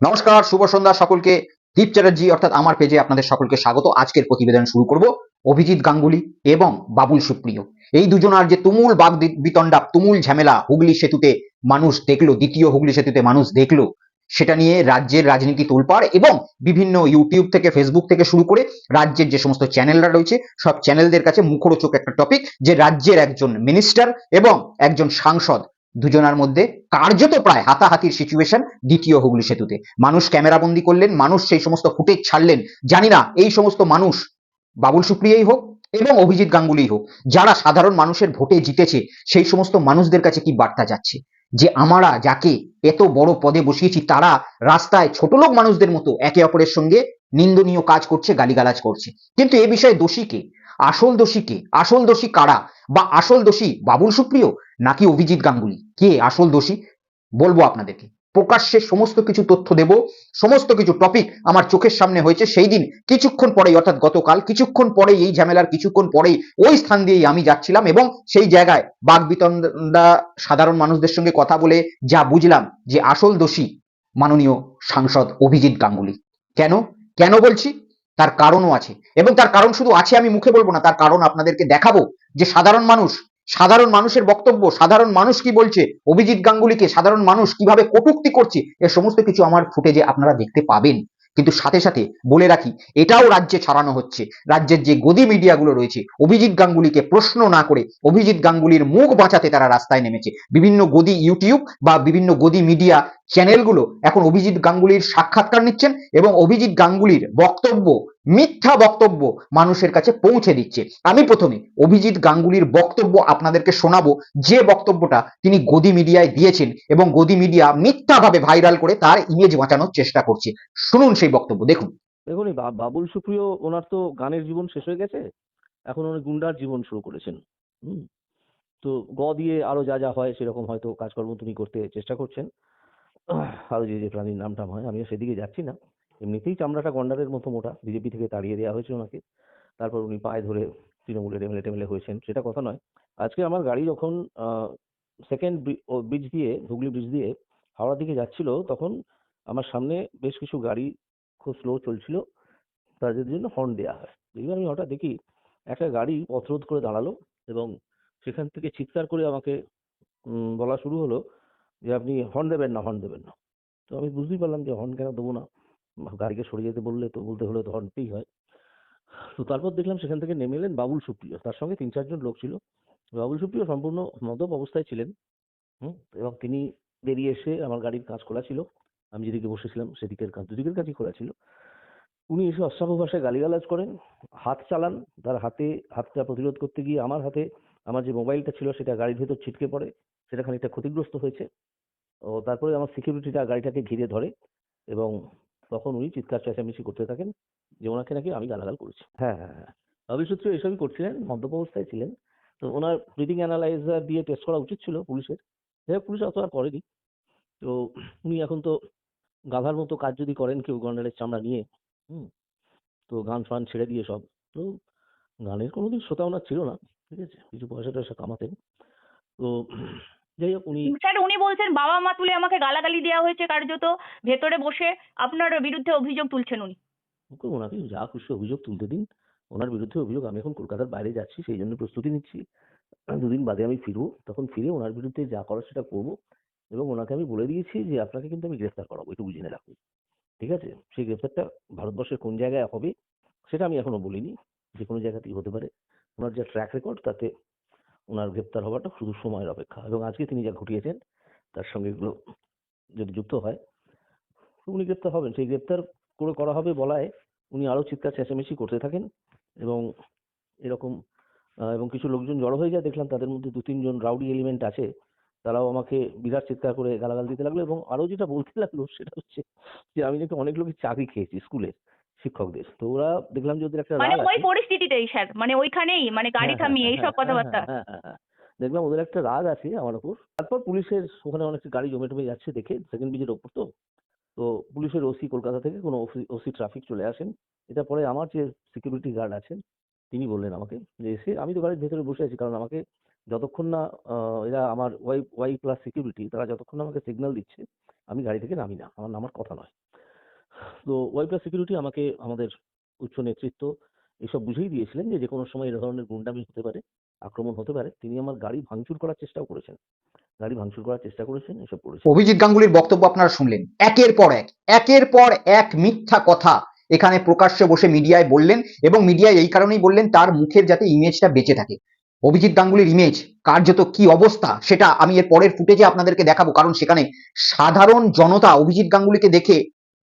নমস্কার, শুভ সন্ধ্যা সকলকে। দীপ চ্যাটার্জি অর্থাৎ আমার পেজে আপনাদের সকলকে স্বাগত। আজকের প্রতিবেদন শুরু করব অভিজিৎ গাঙ্গুলি এবং বাবুল সুপ্রিয়। এই দুজনার যে তুমুল বাগ বিতণ্ডা তুমুল ঝামেলা, হুগলি সেতুতে মানুষ দেখল, দ্বিতীয় হুগলি সেতুতে মানুষ দেখল, সেটা নিয়ে রাজ্যের রাজনীতি তোলপাড় এবং বিভিন্ন ইউটিউব থেকে ফেসবুক থেকে শুরু করে রাজ্যের যে সমস্ত চ্যানেলরা রয়েছে, সব চ্যানেলদের কাছে মুখরোচক একটা টপিক যে রাজ্যের একজন মিনিস্টার এবং একজন সাংসদ দুজনার মধ্যে কার্যত প্রায় হাতাহাতির সিচুয়েশন দ্বিতীয় হুগলি সেতুতে। মানুষ ক্যামেরাবন্দি করলেন, মানুষ সেই সমস্ত ফুটেজ ছাড়লেন। জানি না, এই সমস্ত মানুষ বাবুল সুপ্রিয়ই হোক এবং অভিজিৎ গাঙ্গুলি হোক, যারা সাধারণ মানুষের ভোটে জিতেছে, সেই সমস্ত মানুষদের কাছে কি বার্তা যাচ্ছে? যে আমরা যাকে এত বড় পদে বসিয়েছি, তারা রাস্তায় ছোট লোক মানুষদের মতো একে অপরের সঙ্গে নিন্দনীয় কাজ করছে, গালিগালাজ করছে। কিন্তু এ বিষয়ে দোষী কে? আসল দোষী কে? আসল দোষী কারা? বা আসল দোষী বাবুল সুপ্রিয় নাকি অভিজিৎ গাঙ্গুলি? কে আসল দোষী? বলব আপনাদেরকে। প্রকাশ্যে সমস্ত কিছু তথ্য দেব, সমস্ত কিছু টপিক আমার চোখের সামনে হয়েছে সেই দিন, কিছুক্ষণ পরেই, অর্থাৎ গতকাল, কিছুক্ষণ পরেই এই ঝামেলার, কিছুক্ষণ পরেই ওই স্থান দিয়েই আমি যাচ্ছিলাম এবং সেই জায়গায় বাঘ বিতণ্ডা সাধারণ মানুষদের সঙ্গে কথা বলে যা বুঝলাম যে আসল দোষী মাননীয় সাংসদ অভিজিৎ গাঙ্গুলি। কেন? কেন বলছি? তার কারণও আছে। এবং তার কারণ শুধু আছে আমি মুখে বলব না, তার কারণ আপনাদেরকে দেখাবো যে সাধারণ মানুষ, সাধারণ মানুষের বক্তব্য, সাধারণ মানুষ কি বলছে, অভিজিৎ গাঙ্গুলিকে সাধারণ মানুষ কীভাবে কটুক্তি করছে, এ সমস্ত কিছু আমার ফুটেজে আপনারা দেখতে পাবেন। কিন্তু সাথে সাথে বলে রাখি, এটাও রাজ্যে ছাড়ানো হচ্ছে। রাজ্যের যে গদি মিডিয়াগুলো রয়েছে, অভিজিৎ গাঙ্গুলিকে প্রশ্ন না করে অভিজিৎ গাঙ্গুলির মুখ বাঁচাতে তারা রাস্তায় নেমেছে। বিভিন্ন গদি ইউটিউব বা বিভিন্ন গদি মিডিয়া চ্যানেলগুলো এখন অভিজিৎ গাঙ্গুলির সাক্ষাৎকার নিচ্ছেন এবং অভিজিৎ গাঙ্গুলির বক্তব্য মিথ্যা বক্তব্য মানুষের কাছে পৌঁছে দিচ্ছে। আমি প্রথমে অভিজিৎ গাঙ্গুলির বক্তব্য আপনাদেরকে শোনাবো। যে বক্তব্যটা তিনি গদি মিডিয়ায় দিয়েছেন এবং গদি মিডিয়া মিথ্যাভাবে ভাইরাল করে তার ইমেজ বাঁচানোর চেষ্টা করছে। শুনুন সেই বক্তব্য, দেখুন। দেখুন বাবুল সুপ্রিয়, ওনার তো গানের জীবন শেষ হয়ে গেছে। এখন উনি গুন্ডার জীবন শুরু করেছেন। তো গ দিয়ে আরও যা যা হয়, সেরকম হয়তো কাজকর্ম তিনি করতে চেষ্টা করছেন। আরও যে যে প্রাণীর নাম টাম হয়, আমিও সেদিকে যাচ্ছি না। এমনিতেই চামড়াটা গন্ডারের মতো মোটা। বিজেপি থেকে তাড়িয়ে দেওয়া হয়েছে ওনাকে। তারপর উনি পায়ে ধরে তৃণমূলের এমএলএ টেমএলএ হয়েছেন। সেটা কথা নয়। আজকে আমার গাড়ি যখন সেকেন্ড ব্রিজ দিয়ে, হুগলি ব্রিজ দিয়ে হাওড়ার দিকে যাচ্ছিল, তখন আমার সামনে বেশ কিছু গাড়ি খুব স্লো চলছিল। তাদের জন্য হর্ন দেওয়া হয়। এবার আমি হঠাৎ দেখি একটা গাড়ি পথরোধ করে দাঁড়াল এবং সেখান থেকে চিৎকার করে আমাকে বলা শুরু হলো যে, আপনি হর্ন দেবেন না হর্ন দেবেন না। তো আমি বুঝতেই পারলাম যে হর্ন কেন দেবো না? গাড়িকে সরে যেতে বললে তো বলতে হলে তো হর্নতেই হয়। তো তারপর দেখলাম সেখান থেকে নেমে এলেন বাবুল সুপ্রিয়। তার সঙ্গে তিন চারজন লোক ছিল। বাবুল সুপ্রিয় সম্পূর্ণ মদ্যপ অবস্থায় ছিলেন, হুম, এবং তিনি বেরিয়ে এসে আমার গাড়ির কাজ খোলা ছিল। আমি যেদিকে বসেছিলাম সেদিকের কাজ দুদিকের কাজই খোলা ছিল। উনি এসে অশ্রাব্য ভাষায় গালিগালাজ করেন, হাত চালান, তার হাতে হাতটা প্রতিরোধ করতে গিয়ে আমার হাতে আমার যে মোবাইলটা ছিল সেটা গাড়ির ভেতর ছিটকে পড়ে, সেটা খানিকটা ক্ষতিগ্রস্ত হয়েছে। ও তারপরে আমার সিকিউরিটিটা গাড়িটাকে ঘিরে ধরে এবং তখন উনি চিৎকার চেঁচামেচি করতে থাকেন যে ওনাকে নাকি আমি গালাগাল করেছি। হ্যাঁ হ্যাঁ হ্যাঁ। অবিসূত্র এসবই করছিলেন মদ্যপ অবস্থায় ছিলেন। তো ওনার ব্রিদিং অ্যানালাইজার দিয়ে টেস্ট করা উচিত ছিল পুলিশের। যাই পুলিশ অত আর করেনি। তো উনি এখন তো গাধার মতো কাজ যদি করেন কেউ গন্ডারের চামড়া নিয়ে হুম তো গান ফান ছেড়ে দিয়ে সব। তো গানের কোনোদিন শ্রোতা ওনার ছিল না ঠিক আছে? কিছু পয়সা টয়সা কামাতেন। তো যাই হোক উনি স্যার উনি বলছেন বাবা মা তুলে আমাকে গালাগালি দেওয়া হয়েছে কার্যত। ভেতরে বসে আপনার বিরুদ্ধে অভিযোগ তুলছেন উনি। ওনাকে যা খুশি অভিযোগ তুলতে দিন। ওনার বিরুদ্ধে অভিযোগ আমি এখন কলকাতার বাইরে যাচ্ছি সেই জন্য প্রস্তুতি নিচ্ছি। দুদিন বাদে আমি ফিরবো তখন ফিরে ওনার বিরুদ্ধে যা করার সেটা করব এবং ওনাকে আমি বলে দিয়েছি যে আপনাকে কিন্তু আমি গ্রেফতার করাবো একটু বুঝে রাখুন। ঠিক আছে? সেই গ্রেফতারটা ভারতবর্ষের কোন জায়গায় হবে সেটা আমি এখনও বলিনি যে কোনো জায়গাতেই হতে পারে। ওনার যা ট্র্যাক রেকর্ড তাতে ওনার গ্রেপ্তার হওয়াটা শুধু সময়ের অপেক্ষা। এবং আজকে তিনি যা ঘটিয়েছেন, তার সঙ্গে এগুলো যদি যুক্ত হয়, উনি গ্রেপ্তার হবেন। সেই গ্রেপ্তার করে করা হবে বলায় উনি আরও চিৎকার চেঁচামেচি করতে থাকেন এবং এরকম এবং কিছু লোকজন জড়ো হয়ে যায়। দেখলাম তাদের মধ্যে দু তিনজন রাউডি এলিমেন্ট আছে। তারাও আমাকে বিরাট চিৎকার করে গালাগাল দিতে লাগল এবং আরও যেটা বলতে লাগল সেটা হচ্ছে যে, আমি নাকি অনেক লোকের চাকরি খেয়েছি স্কুলে শিক্ষকদের। তো ওরা দেখলাম যে ওদের একটা মানে ওই পরিস্থিতিতেই স্যার মানে ওইখানেই মানে গাড়ি হ্যাঁ, হ্যাঁ, থামিয়ে হ্যাঁ, এইসব হ্যাঁ, কথাবার্তা। হ্যাঁ, হ্যাঁ, হ্যাঁ। দেখলাম ওদের একটা রাগ আছে আমার উপর তারপর পুলিশের ওখানে অনেক গাড়ি জমে টমে যাচ্ছে দেখে সেকেন্ড ব্রিজের ওপর তো। তো পুলিশের ওসি কলকাতা থেকে কোনো ওসি ট্রাফিক চলে আসেন। এটা পরে আমার যে সিকিউরিটি গার্ড আছেন তিনি বললেন আমাকে যে এসে আমি তো গাড়ির ভেতরে বসে আছি কারণ আমাকে যতক্ষণ না আহ, এরা আমার ওয়াই ওয়াই প্লাস সিকিউরিটি তারা যতক্ষণ না আমাকে সিগন্যাল দিচ্ছে আমি গাড়ি থেকে নামি না। আমার নামার কথা নয়। তো ওয়াই প্লাস সিকিউরিটি আমাকে, আমাদের উচ্চ নেতৃত্ব এসব বুঝেই দিয়েছিলেন যে যে কোনো সময় এ ধরনের গুন্ডামি হতে পারে, আক্রমণ হতে পারে। তিনি আমার গাড়ি ভাঙচুর করার চেষ্টাও করেছেন। গাড়ি ভাঙচুর করার চেষ্টা করেছেন, এসব করেছেন। অভিজিৎ গাঙ্গুলির বক্তব্য আপনারা শুনলেন। একের পর এক, একের পর এক মিথ্যা কথা এখানে প্রকাশ্যে বসে মিডিয়ায় বললেন এবং মিডিয়ায় এই কারণেই বললেন তার মুখের যাতে ইমেজটা বেঁচে থাকে। অভিজিৎ গাঙ্গুলির ইমেজ কার্যত কি অবস্থা সেটা আমি এর পরের ফুটেজে আপনাদেরকে দেখাবো, কারণ সেখানে সাধারণ জনতা অভিজিৎ গাঙ্গুলিকে দেখে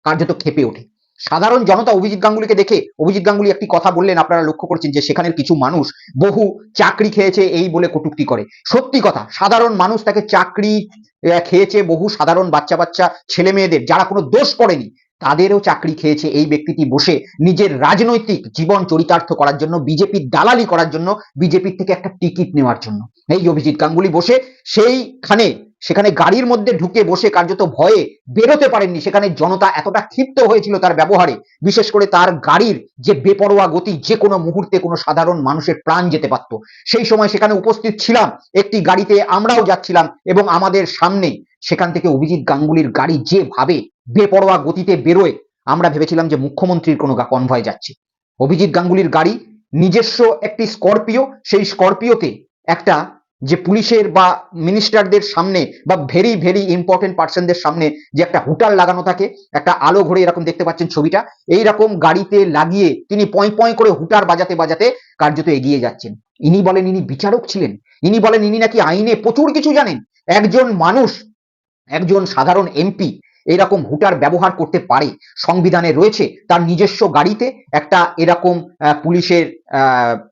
কার্যত খেপে ওঠে। সাধারণ জনতা অভিজিৎ গাঙ্গুলিকে দেখে, অভিজিৎ গাঙ্গুলি একটি কথা বললেন, আপনারা লক্ষ্য করছেন যে সেখানের কিছু মানুষ বহু চাকরি খেয়েছে, এই বলে কটূক্তি করে। সত্যি কথা, সাধারণ মানুষ তাকে চাকরি খেয়েছে বহু সাধারণ বাচ্চা বাচ্চা ছেলে মেয়েদের যারা কোনো দোষ করেনি, তাদেরও চাকরি খেয়েছে এই ব্যক্তিটি বসে নিজের রাজনৈতিক জীবন চরিতার্থ করার জন্য, বিজেপির দালালি করার জন্য, বিজেপির থেকে একটা টিকিট নেওয়ার জন্য। এই অভিজিৎ গাঙ্গুলি বসে সেইখানে সেখানে গাড়ির মধ্যে ঢুকে বসে কার্যত ভয়ে বেরোতে পারেননি। সেখানে জনতা এতটা ক্ষিপ্ত হয়েছিল তার ব্যবহারে, বিশেষ করে তার গাড়ির যে বেপরোয়া গতি যে কোনো মুহূর্তে কোনো সাধারণ মানুষের প্রাণ যেতে পারত। সেই সময় সেখানে উপস্থিত ছিলাম, একটি গাড়িতে আমরাও যাচ্ছিলাম এবং আমাদের সামনে সেখান থেকে অভিজিৎ গাঙ্গুলির গাড়ি যেভাবে বেপরোয়া গতিতে বেরোয়, আমরা ভেবেছিলাম যে মুখ্যমন্ত্রীর কোনো কনভয় যাচ্ছে। অভিজিৎ গাঙ্গুলির গাড়ি নিজস্ব একটি স্করপিও, সেই স্করপিওতে একটা যে পুলিশের বা মিনিস্টারদের সামনে বা ভেরি ভেরি ইম্পর্টেন্ট পার্সনদের সামনে যে একটা হুটার লাগানো থাকে, একটা আলো ঘরে এরকম দেখতে পাচ্ছেন ছবিটা এই রকম গাড়িতে লাগিয়ে তিনি পয় পয় করে হুটার বাজাতে বাজাতে কার্যত এগিয়ে যাচ্ছেন। ইনি বলেন, ইনি বিচারক ছিলেন। ইনি বলেন, ইনি নাকি আইনে প্রচুর কিছু জানেন। একজন মানুষ, একজন সাধারণ এমপি এরকম হুটার ব্যবহার করতে পারে। সংবিধানে রয়েছে তার নিজস্ব গাড়িতে একটা এরকম পুলিশের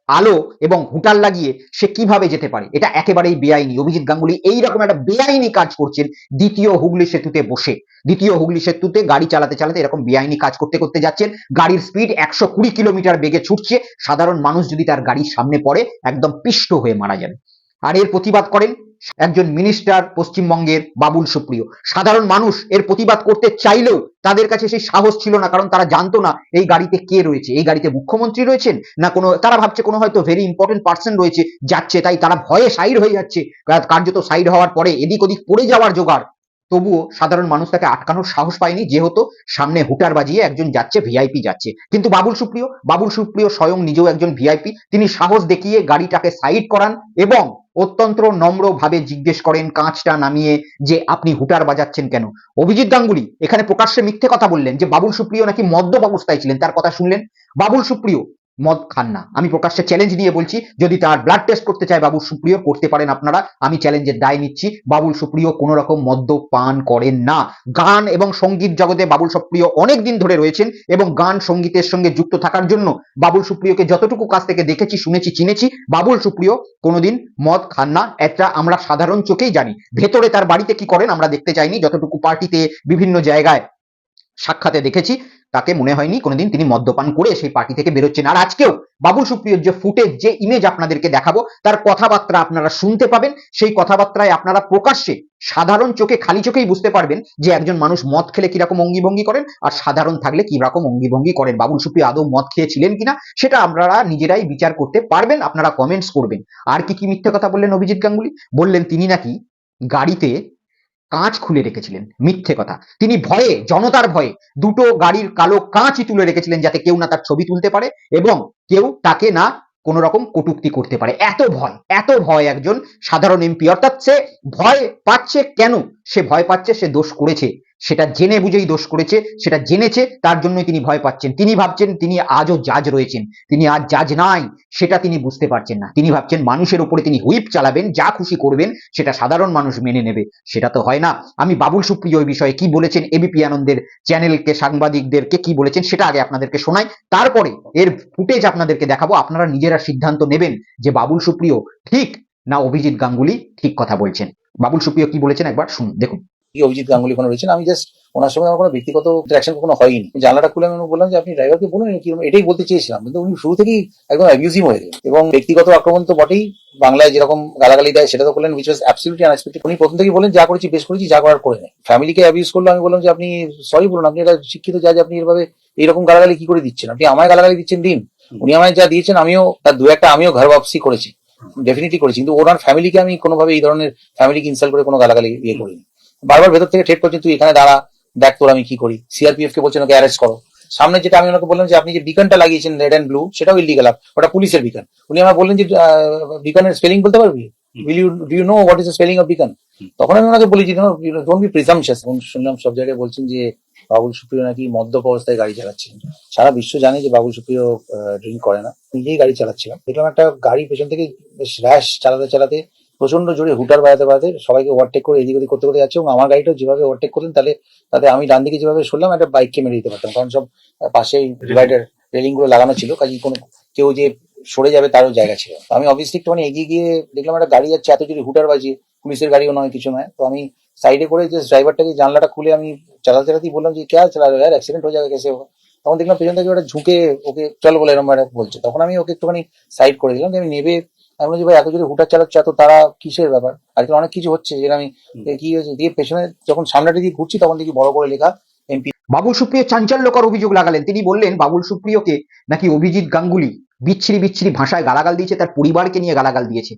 আলো এবং হুটার লাগিয়ে সে কীভাবে যেতে পারে। এটা একেবারেই বেআইনি। অভিজিৎ গাঙ্গুলি এইরকম একটা বেআইনি কাজ করছেন দ্বিতীয় হুগলি সেতুতে বসে। দ্বিতীয় হুগলি সেতুতে গাড়ি চালাতে চালাতে এরকম বেআইনি কাজ করতে করতে যাচ্ছেন। গাড়ির স্পিড একশো কুড়ি কিলোমিটার বেগে ছুটছে। সাধারণ মানুষ যদি তার গাড়ির সামনে পড়ে, একদম পিষ্ট হয়ে মারা যাবে আর এর প্রতিবাদ করেন একজন মিনিস্টার পশ্চিমবঙ্গের বাবুল সুপ্রিয়। সাধারণ মানুষ এর প্রতিবাদ করতে চাইলেও তাদের কাছে সেই সাহস ছিল না, কারণ তারা জানতো না এই গাড়িতে কে রয়েছে। এই গাড়িতে মুখ্যমন্ত্রী রয়েছেন না কোনো, তারা ভাবছে কোনো হয়তো ভেরি ইম্পর্টেন্ট পার্সন রয়েছে, যাচ্ছে, তাই তারা ভয়ে সাইড হয়ে যাচ্ছে। কার্যত সাইড হওয়ার পরে এদিক ওদিক পড়ে যাওয়ার জোগাড়। তবুও সাধারণ মানুষ তাকে আটকানোর সাহস পায়নি, যেহেতু সামনে হুটার বাজিয়ে একজন যাচ্ছে ভিআইপি যাচ্ছে। কিন্তু বাবুল সুপ্রিয় বাবুল সুপ্রিয় স্বয়ং নিজেও একজন ভিআইপি তিনি সাহস দেখিয়ে গাড়িটাকে সাইড করান এবং অত্যন্ত নম্র ভাবে জিজ্ঞেস করেন, কাঁচটা নামিয়ে যে আপনি হুটার বাজাচ্ছেন কেন? অভিজিৎ গাঙ্গুলি, এখানে প্রকাশ্যে মিথ্যে কথা বললেন যে বাবুল সুপ্রিয় নাকি মদ্যপ অবস্থায় ছিলেন, তার কথা শুনলেন? বাবুল সুপ্রিয় মদ খান না। আমি প্রকাশ্যে চ্যালেঞ্জ নিয়ে বলছি, যদি তার ব্লাড টেস্ট করতে চায় বাবুল সুপ্রিয়, করতে পারেন আপনারা। আমি চ্যালেঞ্জের দায় নিচ্ছি। বাবুল সুপ্রিয় কোনো রকম মদ্য পান করেন না। গান এবং সংগীত জগতে বাবুল সুপ্রিয় অনেক দিন ধরে রয়েছেন এবং গান সঙ্গীতের সঙ্গে যুক্ত থাকার জন্য বাবুল সুপ্রিয়কে যতটুকু কাছ থেকে দেখেছি, শুনেছি, চিনেছি, বাবুল সুপ্রিয় কোনোদিন মদ খান না। এটা আমরা সাধারণ চোখেই জানি। ভেতরে তার বাড়িতে কি করেন আমরা দেখতে চাইনি। যতটুকু পার্টিতে বিভিন্ন জায়গায় সাক্ষাতে দেখেছি। তাকে মনে হয়নি, কোনোদিন তিনি মদ্যপান করে সেই পার্টি থেকে বেরোচ্ছেন। আর আজকেও বাবুল সুপ্রিয়র যে ফুটেজ যে ইমেজ আপনাদেরকে দেখাবো, তার কথাবার্তা আপনারা শুনতে পাবেন। সেই কথাবার্তায় আপনারা প্রকাশ্যে সাধারণ চোখে, খালি চোখেই বুঝতে পারবেন যে একজন মানুষ মদ খেলে কীরকম অঙ্গিভঙ্গি করেন আর সাধারণ থাকলে কি রকম অঙ্গিভঙ্গি করেন। বাবুল সুপ্রিয় আদৌ মদ খেয়েছিলেন কিনা, সেটা আপনারা নিজেরাই বিচার করতে পারবেন, আপনারা কমেন্টস করবেন। আর কি কি মিথ্যে কথা বললেন অভিজিৎ গাঙ্গুলি? বললেন তিনি নাকি গাড়িতে কাঁচ খুলে রেখেছিলেন, মিথ্যে কথা। তিনি ভয়ে, জনতার ভয়ে দুটো গাড়ির কালো কাঁচই তুলে রেখেছিলেন যাতে কেউ না তার ছবি তুলতে পারে এবং কেউ তাকে না কোন রকম কটুক্তি করতে পারে। এত ভয় এত ভয় একজন সাধারণ এমপি। অর্থাৎ সে ভয় পাচ্ছে কেন? সে ভয় পাচ্ছে, সে দোষ করেছে। সেটা জেনে বুঝেই দোষ করেছে, সেটা জেনেছে, তার জন্যই তিনি ভয় পাচ্ছেন। তিনি ভাবছেন তিনি আজও জাজ রয়েছেন। তিনি আজ জাজ নাই, সেটা তিনি বুঝতে পারছেন না। তিনি ভাবছেন মানুষের উপরে তিনি হুইপ চালাবেন, যা খুশি করবেন, সেটা সাধারণ মানুষ মেনে নেবে। সেটা তো হয় না। আমি বাবুল সুপ্রিয় ওই বিষয়ে কি বলেছেন এবিপি আনন্দের চ্যানেলকে, সাংবাদিকদেরকে কি বলেছেন, সেটা আগে আপনাদেরকে শোনাই। তারপরে এর ফুটেজ আপনাদেরকে দেখাবো। আপনারা নিজেরা সিদ্ধান্ত নেবেন যে বাবুল সুপ্রিয় ঠিক না অভিজিৎ গাঙ্গুলি ঠিক কথা বলছেন। বাবুল সুপ্রিয় কি বলেছেন একবার শুনুন, দেখুন। কি অভিজিৎ গাঙ্গুলি ওখানে রয়েছেন, আমি জাস্ট ওনার সঙ্গে আমার কোনো ব্যক্তিগত ইন্টারাকশন কখনো হয়নি। জানলাটা খুলে আমি বললাম যে, আপনি ড্রাইভারকে বলুন কি এটাই বলতে চেয়েছিলাম। কিন্তু উনি শুরু থেকেই একদম অ্যাবিউজিভ হয়ে গেলেন। এবং ব্যক্তিগত আক্রমণ তো বটেই, বাংলায় যেরকম গালাগালি দেয়, সেটা তো করলেন উইচ ওয়াজ অ্যাবসলিউটলি আনএক্সপেক্টেড উনি প্রথম থেকেই বলেন, যা করেছি বেশ করেছি, যা করার করে নেই। ফ্যামিলিকে অ্যাবিউজ করল, আমি বললাম যে, আপনি সরি বলুন, আপনি এটা শিক্ষিত যা, যে আপনি এভাবে এইরকম গালাগালি কি করে দিচ্ছেন? আপনি আমায় গালাগালি দিচ্ছেন দিন। উনি আমায় যা দিয়েছেন, আমিও, তার দু একটা আমিও ঘর বাপসি করেছি। ডেফিনেটলি করেছি। কিন্তু ওনার ফ্যামিলিকে আমি কোনোভাবে এই ধরনের ফ্যামিলিকে ইনসাল্ট করে কোনো গালাগালি ইয়ে করিনি। বারবার ভেতর থেকে ঠেট করছেন তুই এখানে দাঁড়া দেখ তোর আমি কি করি। সিআরপিএফ কে বলছেন ওকে অ্যারেস্ট করো। সামনে যেটা আমি ওনাকে বললাম যে আপনি যে বিকনটা লাগিয়েছেন রেড অ্যান্ড ব্লু সেটাও ইলিগাল ওটা পুলিশের বিকন উনি আমার বললেন যে বিকনের স্পেলিং বলতে পারবি? Will you do you know what is the spelling of beacon তখন আমি ওনাকে বলি যে ডোন্ট বি প্রিজামশাস শুনলাম সব জায়গায় বলছেন যে বাবুল সুপ্রিয় নাকি মদ্যপ অবস্থায় গাড়ি চালাচ্ছেন? সারা বিশ্ব জানে যে বাবুল সুপ্রিয় ড্রিঙ্ক করে না। নিজেই গাড়ি চালাচ্ছিলাম। দেখলাম একটা গাড়ি পেছন থেকে বেশ র্যাশ চালাতে চালাতে প্রচণ্ড জোরে হুটার বাজাতে বাজাতে সবাইকে ওভারটেক করে এদিক ওদিক করতে করতে যাচ্ছে এবং আমার গাড়িটাও যেভাবে ওভারটেক করলেন, তাহলে তাতে আমি ডান দিকে যেভাবে সরলাম, একটা বাইককে মেরে দিতে পারতাম। কারণ সব পাশেই ডিভাইডার রেলিংগুলো লাগানো ছিল কাজে কোনো কেউ যে সরে যাবে তারও জায়গা ছিল। আমি অবভিয়াসলি একটুখানি এগিয়ে গিয়ে দেখলাম একটা গাড়ি যাচ্ছে, এত জোরে হুটার বাজিয়ে পুলিশের গাড়িও নয়, কিছু নয়। তো আমি সাইডে করে যে ড্রাইভারটাকে জানলাটা খুলে আমি চালাতে চালাতেই বললাম যে, কে চালা यार অ্যাক্সিডেন্ট হয়ে যাবে, কেসে তখন দেখলাম পেছন থেকে ওটা ঝুঁকে ওকে চল বলে এরকম একটা বলছে। তখন আমি ওকে একটুখানি সাইড করে দিলাম যে আমি নেবে আমি বলছি ভাই এত যদি হুটার চালাচ্ছে এত তারা কিসের ব্যাপার? আজকে অনেক কিছু হচ্ছে যেটা আমি কি হয়েছে দিয়ে পেছনে যখন সামনেটা দিয়ে ঘুরছি তখন দেখি বড় করে লেখা এমপি বাবুল সুপ্রিয় চাঞ্চল্যকর অভিযোগ লাগালেন। তিনি বললেন বাবুল সুপ্রিয়কে নাকি অভিজিৎ গাঙ্গুলি বিচ্ছিরি বিচ্ছিরি ভাষায় গালাগাল দিয়েছে তার পরিবারকে নিয়ে গালাগাল দিয়েছে।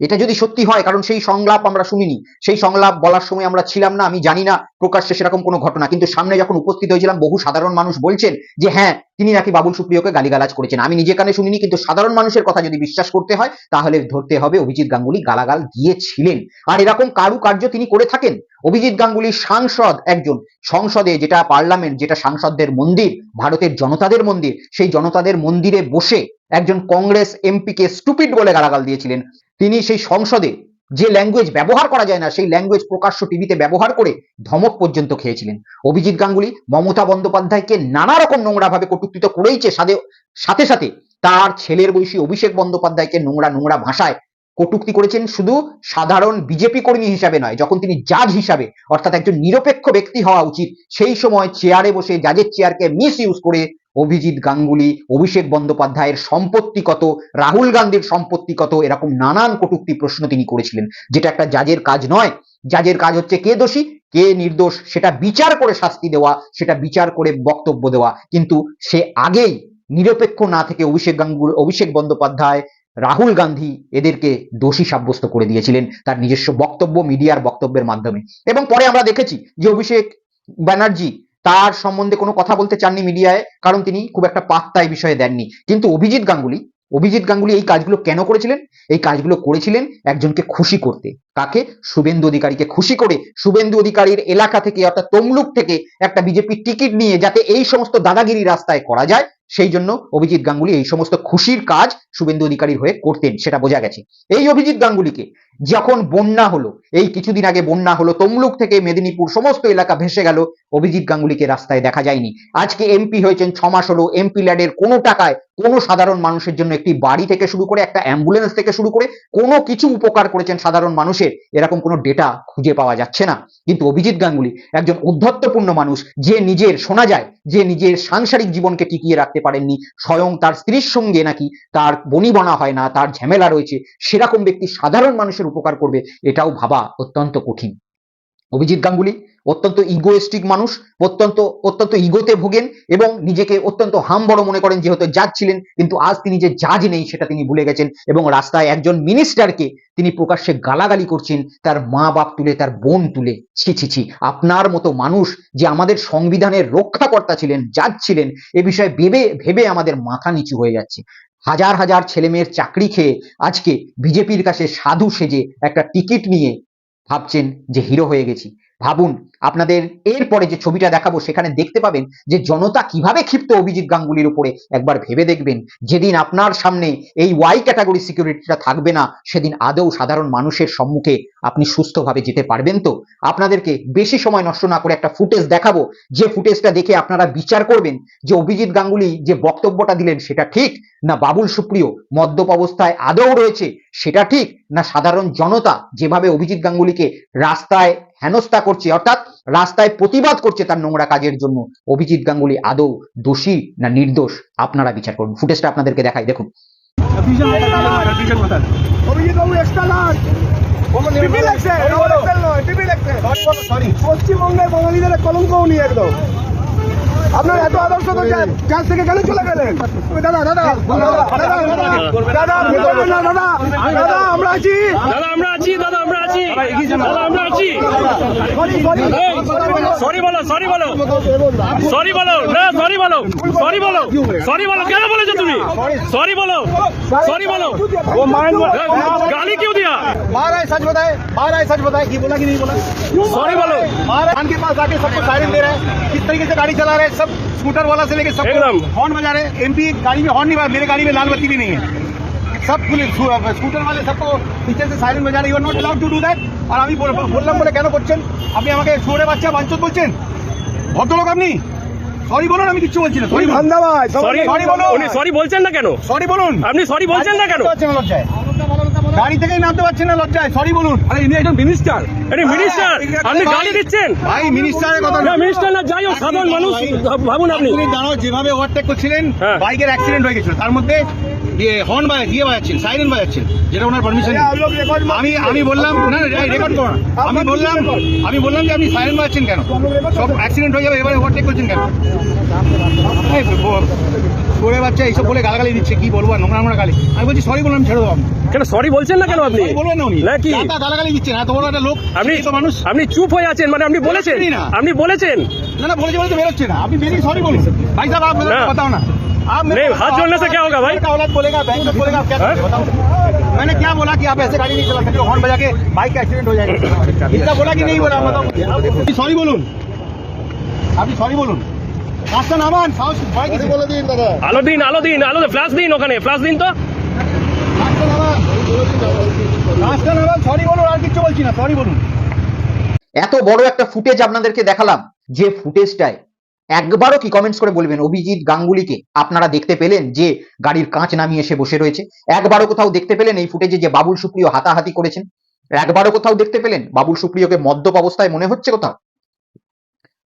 এটা যদি সত্যি হয়, কারণ সেই সংলাপ আমরা শুনিনি, সেই সংলাপ বলার সময় আমরা ছিলাম না, আমি জানি না, প্রকাশ্যে সেরকম কোনো ঘটনা। কিন্তু সামনে যখন উপস্থিত হয়েছিলাম, বহু সাধারণ মানুষ বলছেন যে হ্যাঁ তিনি নাকি বাবুল সুপ্রিয়কে গালিগালাজ করেছেন। আমি নিজে কানে শুনিনি, কিন্তু সাধারণ মানুষের কথা যদি বিশ্বাস করতে হয়, তাহলে ধরতে হবে অভিজিৎ গাঙ্গুলি গালাগাল দিয়েছিলেন। আর এরকম কারু কার্য তিনি করে থাকেন? অভিজিৎ গাঙ্গুলি সাংসদ একজন, সংসদে যেটা পার্লামেন্ট, যেটা সাংসদদের মন্দির, ভারতের জনতাদের মন্দির, সেই জনতাদের মন্দিরে বসে একজন কংগ্রেস এমপিকে স্টুপিড বলে গালাগাল দিয়েছিলেন। তিনি সেই সংসদে যে ল্যাঙ্গুয়েজ ব্যবহার করা যায় না, সেই ল্যাঙ্গুয়েজ প্রকাশ্য টিভিতে ব্যবহার করে ধমক পর্যন্ত খেয়েছিলেন। অভিজিৎ গাঙ্গুলি, মমতা বন্দ্যোপাধ্যায়কে নানা রকম নোংরা ভাবে কটূক্তিত করেইছে সাথে সাথে সাথে তার ছেলের বয়সী অভিষেক বন্দ্যোপাধ্যায়কে নোংরা নোংরা ভাষায় কটুক্তি করেছেন শুধু সাধারণ বিজেপি কর্মী হিসাবে নয়, যখন তিনি জাজ হিসাবে, অর্থাৎ একজন নিরপেক্ষ ব্যক্তি হওয়া উচিত, সেই সময় চেয়ারে বসে জাজের চেয়ারকে মিস ইউজ করে অভিজিৎ গাঙ্গুলি, অভিষেক বন্দ্যোপাধ্যায়ের সম্পত্তি কত, রাহুল গান্ধীর সম্পত্তি কত, এরকম নানান কটুক্তি প্রশ্ন তিনি করেছিলেন। যেটা একটা জাজের কাজ নয়। জাজের কাজ হচ্ছে কে দোষী, কে নির্দোষ, সেটা বিচার করে শাস্তি দেওয়া, সেটা বিচার করে বক্তব্য দেওয়া। কিন্তু সে আগেই নিরপেক্ষ না থেকে অভিষেক গাঙ্গুলি, অভিষেক বন্দ্যোপাধ্যায়, রাহুল গান্ধী এদেরকে দোষী সাব্যস্ত করে দিয়েছিলেন তার নিজস্ব বক্তব্য, মিডিয়ার বক্তব্যের মাধ্যমে। এবং পরে আমরা দেখেছি যে অভিষেক ব্যানার্জি তার সম্বন্ধে কোনো কথা বলতে চাননি মিডিয়ায়, কারণ তিনি খুব একটা পাত্তা এই বিষয়ে দেননি। কিন্তু অভিজিৎ গাঙ্গুলি অভিজিৎ গাঙ্গুলি এই কাজগুলো কেন করেছিলেন? এই কাজগুলো করেছিলেন একজনকে খুশি করতে। কাকে? শুভেন্দু অধিকারীকে খুশি করে শুভেন্দু অধিকারীর এলাকা থেকে, অর্থাৎ তমলুক থেকে একটা বিজেপি টিকিট নিয়ে, যাতে এই সমস্ত দাদাগিরি রাস্তায় করা যায় সেই জন্য অভিজিৎ গাঙ্গুলি এই সমস্ত খুশির কাজ শুভেন্দু অধিকারীর হয়ে করতেন, সেটা বোঝা গেছে। এই অভিজিৎ গাঙ্গুলিকে যখন বন্যা হলো, এই কিছুদিন আগে বন্যা হলো, তমলুক থেকে মেদিনীপুর সমস্ত এলাকা ভেসে গেল, অভিজিৎ গাঙ্গুলিকে রাস্তায় দেখা যায়নি। আজকে এমপি হয়েছেন, ছ মাস হলো এমপি ল্যাডের কোনো টাকায় কোনো সাধারণ মানুষের জন্য একটি বাড়ি থেকে শুরু করে, একটা অ্যাম্বুলেন্স থেকে শুরু করে, কোনো কিছু উপকার করেছেন সাধারণ মানুষের, এরকম কোনো ডেটা খুঁজে পাওয়া যাচ্ছে না। কিন্তু অভিজিৎ গাঙ্গুলি একজন উদ্ধত্তপূর্ণ মানুষ, যে নিজের, শোনা যায়, যে নিজের সাংসারিক জীবনকে টিকিয়ে রাখতে পারেননি। স্বয়ং তার স্ত্রীর সঙ্গে নাকি তার বনিবনা হয় না, তার ঝামেলা রয়েছে, সেরকম ব্যক্তি সাধারণ মানুষের উপকার করবে, এটাও ভাবা অত্যন্ত কঠিন। অভিজিৎ গাঙ্গুলি অত্যন্ত ইগোয়েস্টিক মানুষ, অত্যন্ত অত্যন্ত ইগোতে ভোগেন এবং নিজেকে অত্যন্ত হাম বড় মনে করেন যেহেতু জাজ ছিলেন, কিন্তু আজ তিনি যে জাজ নেই সেটা তিনি ভুলে গেছেন এবং রাস্তায় একজন মিনিস্টারকে তিনি প্রকাশ্যে গালাগালি করছেন, তার মা বাপ তুলে, তার বোন তুলে। ছি ছি ছি, আপনার মতো মানুষ যে আমাদের সংবিধানের রক্ষাকর্তা ছিলেন জাজ ছিলেন, এ বিষয়ে ভেবে ভেবে আমাদের মাথা নিচু হয়ে যাচ্ছে। হাজার হাজার ছেলেমেয়ের চাকরি খেয়ে আজকে বিজেপির কাছে সাধু সেজে একটা টিকিট নিয়ে ভাবছেন যে হিরো হয়ে গেছি। ভাবুন, আপনাদের এরপরে যে ছবিটা দেখাবো, সেখানে দেখতে পাবেন যে জনতা কীভাবে ক্ষিপ্ত অভিজিৎ গাঙ্গুলির উপরে একবার ভেবে দেখবেন। যেদিন আপনার সামনে এই ওয়াই ক্যাটাগরি সিকিউরিটিটা থাকবে না, সেদিন আদৌ সাধারণ মানুষের সম্মুখে আপনি সুস্থভাবে যেতে পারবেন তো? আপনাদেরকে বেশি সময় নষ্ট না করে একটা ফুটেজ দেখাবো। যে ফুটেজটা দেখে আপনারা বিচার করবেন যে অভিজিৎ গাঙ্গুলি যে বক্তব্যটা দিলেন, সেটা ঠিক না বাবুল সুপ্রিয় মদ্যপ অবস্থায় আদৌ রয়েছে, সেটা ঠিক না সাধারণ জনতা যেভাবে অভিজিৎ গাঙ্গুলিকে রাস্তায় হেনস্থা করছে অর্থাৎ রাস্তায় প্রতিবাদ করছে তার নোংরা কাজের জন্য। অভিজিৎ গাঙ্গুলি আদৌ দোষী না নির্দোষ? আপনারা বিচার করুন। ফুটেজটা আপনাদেরকে দেখাই দেখুন। পশ্চিমবঙ্গের বাঙালিদের কলঙ্ক উনি একদম। আপনার এত আদর্শ তো গ্যাস থেকে কেন চলে গেলেন দাদা দাদা দাদা দাদা দাদা দাদা আমরা আছি দাদা আমরা আছি দাদা আমরা আছি দাদা আমরা আছি সরি বলো সরি বলো সরি বলো না সরি বলো সরি বলো সরি বলো কেন বলেছ তুমি সরি বলো সরি বলো ও গালি কেউ দিয়া महाराज सच बताए महाराज सच बताए ये बोला कि नहीं बोला सॉरी बोलो महाराज के पास आके सबको सायरन दे रहा है किस तरीके से गाड़ी चला रहे हैं सब स्कूटर वाला से लेके सब एकदम। हॉर्न बजा रहे हैं एमपी गाड़ी में हॉर्न नहीं बजा मेरे गाड़ी में लाल बत्ती भी नहीं है सब पुलिस স্কুটার वाले सबको पीछे से साइरन बजा रहे you are not allowed to do that আর আমি বল- বললাম বলে কেন করছেন আপনি আমাকে শুয়োরে বাচ্চা বাঞ্চত বলছেন ভদ্রলোক আপনি সরি বলুন আমি কিচ্ছু বলছি না সরি সরি সরি বলুন উনি সরি বলছেন না কেন সরি বলুন আপনি সরি বলছেন না কেন গাড়ি থেকেই নামতে পারছেন না লজ্জায়। সরি বলুন। আরে ইনি একজন মিনিস্টার আরে মিনিস্টার আপনি গালি দিচ্ছেন। ভাই মিনিস্টারের কথা না মিনিস্টার না যাই হোক সাধারণ মানুষ ভাবুন আপনি। আপনি দাঁড়াও যেভাবে ওভারটেক করছিলেন হ্যাঁ। বাইকের অ্যাক্সিডেন্ট হয়ে গেছিল। তার মধ্যে ইয়ে হর্ন বাজা দিয়ে বাজাচ্ছেন সাইরেন বাজাচ্ছেন যেটা ওনার পারমিশন আমি আমি বললাম না রেকর্ড করো আমি বললাম আমি বললাম যে আপনি সাইরেন বাজাচ্ছেন কেন? সব অ্যাক্সিডেন্ট হয়ে যাবে এবারে ওভারটেক করছেন কেন? করে বাচ্চা এইসব বলে গালাগালি দিচ্ছে কি বলব আর নোংরা নোংরা গালি। আমি বলছি সরি বললাম ছেড়ে দাও কেন সরি বলছেন না কেন আপনি? বলবেন না উনি। না নাকি গালাগালি দিচ্ছেন এত বড় একটা লোক আপনি তো মানুষ। আপনি চুপ হয়ে আছেন মানে আপনি বলেছেন। আপনি বলেছেন। না না বলেছে বলে তো বেরোচ্ছে না। আপনি বেরিয়ে সরি বলুন। ভাই সাহেব আপনার কথাও না। को बताओ ना आप मेरे नहीं, को हाथ बताओ, जोड़ने से आप क्या होगा भाई? का औलाद बोलेगा बैंक में बोलेगा आप क्या हाँ? करेंगे? बताओ मैंने क्या बोला कि आप ऐसे गाड़ी नहीं चला सकते हो हॉर्न बजा के बाइक का एक्सीडेंट हो जाएगा इतना बोला कि नहीं बोला आप बताओ सॉरी बोलून আপনি সরি বলুন কাজটা নামান সাহস ভয় কিছু বলে দিন দাদা আলো দিন আলো দিন আলো ফ্ল্যাশ দিন ওখানে ফ্ল্যাশ দিন তো কাজটা নামান কাজটা নামান সরি বলুন আর কিছু বলছি না সরি বলুন এত বড় একটা ফুটেজ আপনাদেরকে দেখালাম যে ফুটেজটায় একবারও কি কমেন্টস করে বলবেন, অভিজিৎ গাঙ্গুলিকে আপনারা দেখতে পেলেন যে গাড়ির কাঁচ নামিয়ে এসে বসে রয়েছে? একবারও কোথাও দেখতে পেলেন এই ফুটেজে যে বাবুল সুপ্রিয় হাতাহাতি করেছেন? একবারও কোথাও দেখতে পেলেন? বাবুল সুপ্রিয়কে মদ্যপ অবস্থায় মনে হচ্ছে কোথাও?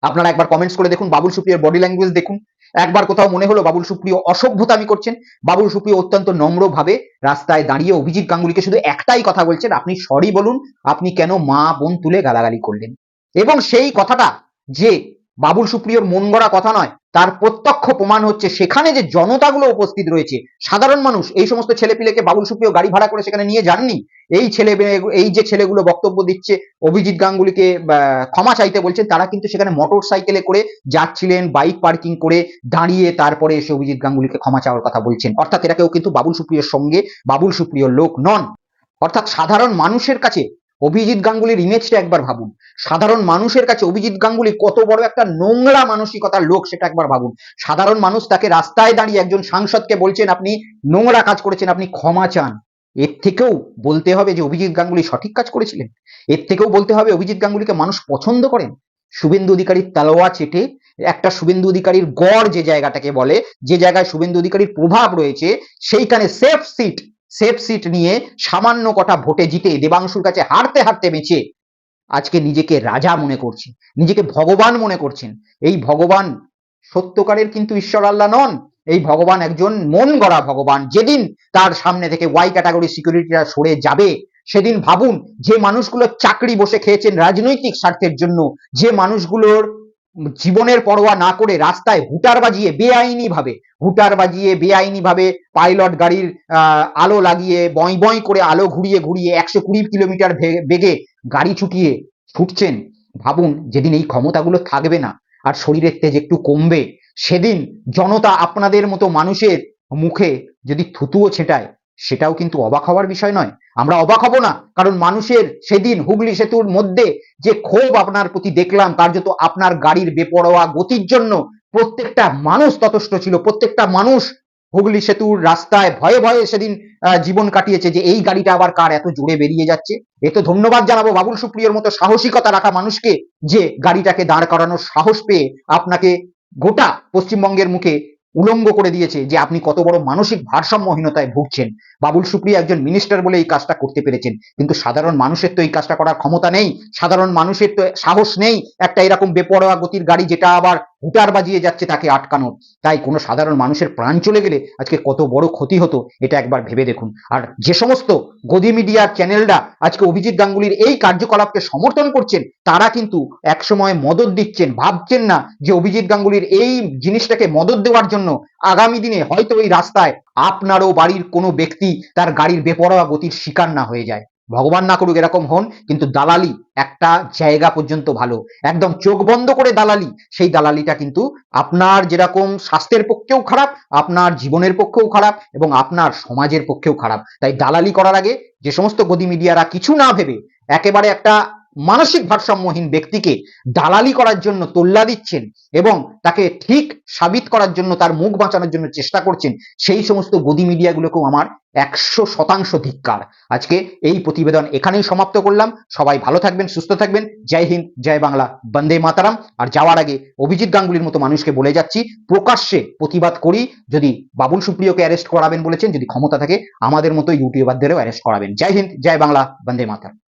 আপনারা একবার কমেন্টস করে দেখুন, বাবুল সুপ্রিয়র বডি ল্যাঙ্গুয়েজ দেখুন। একবার কোথাও মনে হলো বাবুল সুপ্রিয় অসভ্যতামি করছেন? বাবুল সুপ্রিয় অত্যন্ত নম্রভাবে রাস্তায় দাঁড়িয়ে অভিজিৎ গাঙ্গুলিকে শুধু একটাই কথা বলছেন, আপনি সরি বলুন, আপনি কেন মা বোন তুলে গালাগালি করলেন? এবং সেই কথাটা যে বাবুল সুপ্রিয়র মন গড়া কথা নয়, তার প্রত্যক্ষ প্রমাণ হচ্ছে সেখানে যে জনতাগুলো উপস্থিত রয়েছে, সাধারণ মানুষ, এই সমস্ত ছেলেপিলেকে বাবুল সুপ্রিয় গাড়ি ভাড়া করে সেখানে নিয়ে যাননি? এই ছেলে, এই যে ছেলেগুলো বক্তব্য দিচ্ছে, অভিজিৎ গাঙ্গুলিকে ক্ষমা চাইতে বলছেন, তারা কিন্তু সেখানে মোটর সাইকেলে করে যাচ্ছিলেন, বাইক পার্কিং করে দাঁড়িয়ে তারপরে এসে অভিজিৎ গাঙ্গুলিকে ক্ষমা চাওয়ার কথা বলছেন। অর্থাৎ এরা কেউ কিন্তু বাবুল সুপ্রিয়র সঙ্গে বাবুল সুপ্রিয়র লোক নন। অর্থাৎ সাধারণ মানুষের কাছে অভিজিৎ গাঙ্গুলির ইমেজটা একবার ভাবুন। সাধারণ মানুষের কাছে অভিজিৎ গাঙ্গুলি কত বড় একটা নোংরা মানসিকতার লোক সেটা একবার ভাবুন। সাধারণ মানুষ তাকে রাস্তায় দাঁড়িয়ে একজন সাংসদকে বলছেন, আপনি নোংরা কাজ করেছেন, আপনি ক্ষমা চান। এর থেকেও বলতে হবে যে অভিজিৎ গাঙ্গুলি সঠিক কাজ করেছিলেন। এর থেকেও বলতে হবে অভিজিৎ গাঙ্গুলিকে মানুষ পছন্দ করেন। শুভেন্দু অধিকারীর তালোয়া চেটে একটা শুভেন্দু অধিকারীর গড় যে জায়গাটাকে বলে, যে জায়গায় শুভেন্দু অধিকারীর প্রভাব রয়েছে, সেইখানে সেফ সিট সেফ সিট নিয়ে সামান্য কটা ভোটে জিতে দেবাংশুর কাছে হারতে হারতে বেঁচে আজকে নিজেকে রাজা মনে করছে নিজেকে ভগবান মনে করছেন। এই ভগবান সত্যকারের কিন্তু ঈশ্বর আল্লাহ নন, এই ভগবান একজন মন গড়া ভগবান। যেদিন তার সামনে থেকে ওয়াই ক্যাটাগরি সিকিউরিটিরা সরে যাবে, সেদিন ভাবুন যে মানুষগুলো চাকরি বসে খেয়েছেন রাজনৈতিক স্বার্থের জন্য, যে মানুষগুলোর জীবনের পরোয়া না করে রাস্তায় হুটার বাজিয়ে বেআইনি ভাবে, হুটার বাজিয়ে বেআইনি ভাবে পাইলট গাড়ির আলো লাগিয়ে বই বই করে আলো ঘুরিয়ে ঘুরিয়ে একশো কুড়ি কিলোমিটার বেগে গাড়ি ছুটিয়ে ছুটছেন, ভাবুন যেদিন এই ক্ষমতাগুলো থাকবে না আর শরীরের তেজ একটু কমবে, সেদিন জনতা আপনাদের মতো মানুষের মুখে যদি থুতুও ছেটায় সেটাও কিন্তু অবাক হওয়ার বিষয় নয়। আমরা অবাক হব না, কারণ মানুষের সেদিন হুগলি সেতুর মধ্যে যে ক্ষোভ আপনার প্রতি দেখলাম কার্যত আপনার গাড়ির বেপরোয়া গতির জন্য প্রত্যেকটা মানুষ ততষ্ট ছিল, প্রত্যেকটা মানুষ হুগলি সেতুর রাস্তায় ভয়ে ভয়ে সেদিন জীবন কাটিয়েছে যে এই গাড়িটা আবার কার এত জোরে বেরিয়ে যাচ্ছে। এ তো ধন্যবাদ জানাব বাবুল সুপ্রিয়র মতো সাহসিকতা রাখা মানুষকে যে গাড়িটাকে দাঁড় করানোর সাহস পেয়ে আপনাকে গোটা পশ্চিমবঙ্গের মুখে উলঙ্গ করে দিয়েছে যে আপনি কত বড় মানসিক ভারসাম্যহীনতায় ভুগছেন। বাবুল সুপ্রিয় একজন মিনিস্টার বলে এই কাজটা করতে পেরেছেন। কিন্তু সাধারণ মানুষের তো এই কাজটা করার ক্ষমতা নেই, সাধারণ মানুষের তো সাহস নেই একটা এরকম বেপরোয়া গতির গাড়ি যেটা আবার হুটার বাজিয়ে যাচ্ছে তাকে আটকানোর। তাই কোনো সাধারণ মানুষের প্রাণ চলে গেলে আজকে কত বড় ক্ষতি হতো, এটা একবার ভেবে দেখুন। আর যে সমস্ত গদি মিডিয়ার চ্যানেলরা আজকে অভিজিৎ গাঙ্গুলির এই কার্যকলাপকে সমর্থন করছেন, তারা কিন্তু একসময় মদত দিচ্ছেন, ভাবছেন না যে অভিজিৎ গাঙ্গুলির এই জিনিসটাকে মদত দেওয়ার জন্য আগামী দিনে হয়তো এই রাস্তায় আপনারও বাড়ির কোনো ব্যক্তি তার গাড়ির বেপরোয়া গতির শিকার না হয়ে যায়। ভগবান না করুক এরকম হন, কিন্তু দালালি একটা জায়গা পর্যন্ত ভালো। একদম চোখ বন্ধ করে দালালি, সেই দালালিটা কিন্তু আপনার যেরকম স্বাস্থ্যের পক্ষেও খারাপ, আপনার জীবনের পক্ষেও খারাপ এবং আপনার সমাজের পক্ষেও খারাপ। তাই দালালি করার আগে যে সমস্ত গদি মিডিয়ারা কিছু না ভেবে, একেবারে একটা মানসিক ভারসাম্যহীন ব্যক্তিকে দালালি করার জন্য তোল্লা দিচ্ছেন এবং তাকে ঠিক সাবিত করার জন্য তার মুখ বাঁচানোর জন্য চেষ্টা করছেন, সেই সমস্ত গদি মিডিয়াগুলোকেও আমার একশো শতাংশ ধিক্কার। আজকে এই প্রতিবেদন এখানেই সমাপ্ত করলাম। সবাই ভালো থাকবেন, সুস্থ থাকবেন। জয় হিন্দ, জয় বাংলা, বন্দে মাতারাম। আর যাওয়ার আগে অভিজিৎ গাঙ্গুলির মতো মানুষকে বলে যাচ্ছি, প্রকাশ্যে প্রতিবাদ করি। যদি বাবুল সুপ্রিয়কে অ্যারেস্ট করাবেন বলেছেন, যদি ক্ষমতা থাকে, আমাদের মতো ইউটিউবারদেরও অ্যারেস্ট করাবেন। জয় হিন্দ, জয় বাংলা, বন্দে মাতারাম।